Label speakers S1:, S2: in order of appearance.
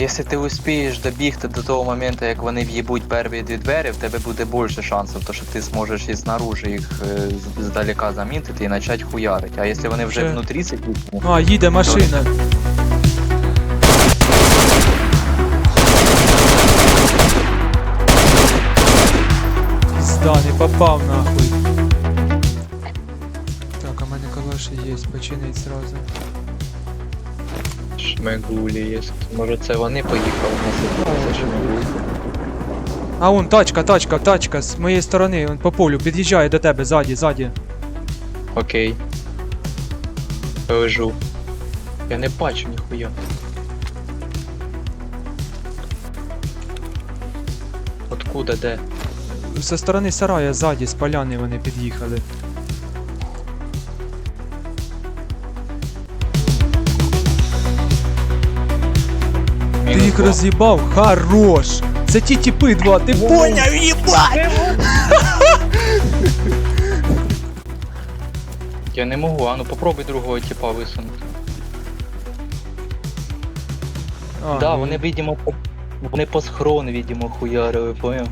S1: Якщо ти успієш добігти до того моменту, як вони в'їбуть перві дві двері, в тебе буде більше шансів, то що ти зможеш і снаружи їх е, здалека замітити і почати хуярити. А якщо вони вже
S2: Вже.
S1: внутрі сидять, ну,
S2: А, їде машина. Пізда, не попав нахуй. Так, а в мене калоші є, починить зразу.
S1: Шмегулі є. Може це вони поїхали на шмегулі.
S2: А вон, тачка, тачка, тачка, з моєї сторони, он по полю, під'їжджає до тебе, ззаді, ззаді.
S1: Окей. Лежу. Я не бачу ніхуя. Откуда, де?
S2: Зі сторони сарая, ззаді, з поляни вони під'їхали. Ти
S1: их
S2: їх роз'їбав? Хорош! Це ті тіпи два, ти поняв, їбать!
S1: Я не можу, а ну попробуй другого типа висунути.
S2: А,
S1: да,
S2: ну,
S1: вони, видимо, по- вони по схрон, видимо, хуярили, поняв?